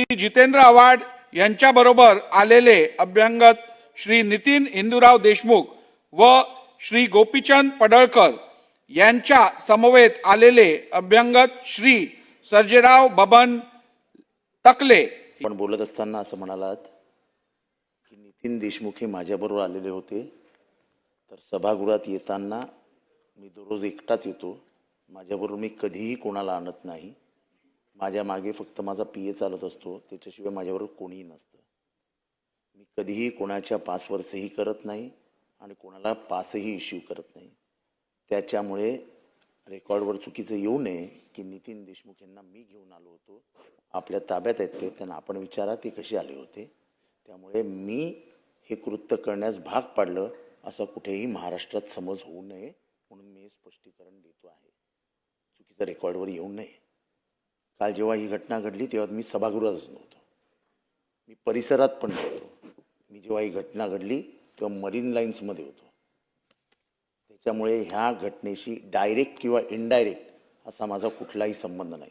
श्री जितेंद्र आव्हाड यांच्याबरोबर आलेले अभ्यंगत श्री नितीन इंदुराव देशमुख व श्री गोपीचंद पडळकर यांच्या समवेत आलेले अभ्यंगत श्री सर्जेराव बबन टकले पण बोलत असताना असं म्हणालात की नितीन देशमुख हे माझ्याबरोबर आलेले होते. तर सभागृहात येताना मी दररोज एकटाच येतो. माझ्याबरोबर मी कधीही कोणाला आणत नाही. माझ्या मागे फक्त माझा पी ए चालत असतो त्याच्याशिवाय माझ्याबरोबर कोणीही नसतं. मी कधीही कोणाच्या पासवरसही करत नाही आणि कोणाला पासही इश्यू करत नाही. त्याच्यामुळे रेकॉर्डवर चुकीचं येऊ नये की नितीन देशमुख यांना मी घेऊन आलो होतो. आपल्या ताब्यात आहेत ते त्यांना आपण विचारा ते कसे आले होते. त्यामुळे मी हे कृत्य करण्यास भाग पाडलं असं कुठेही महाराष्ट्रात समज होऊ नये म्हणून मी स्पष्टीकरण देतो आहे. चुकीचं रेकॉर्डवर येऊ नये. काल जेव्हा ही घटना घडली तेव्हा मी सभागृहातच नव्हतो. मी परिसरात पण नव्हतो. मी जेव्हा ही घटना घडली तेव्हा मरीन लाईन्समध्ये होतो. त्याच्यामुळे ह्या घटनेशी डायरेक्ट किंवा इनडायरेक्ट असा माझा कुठलाही संबंध नाही.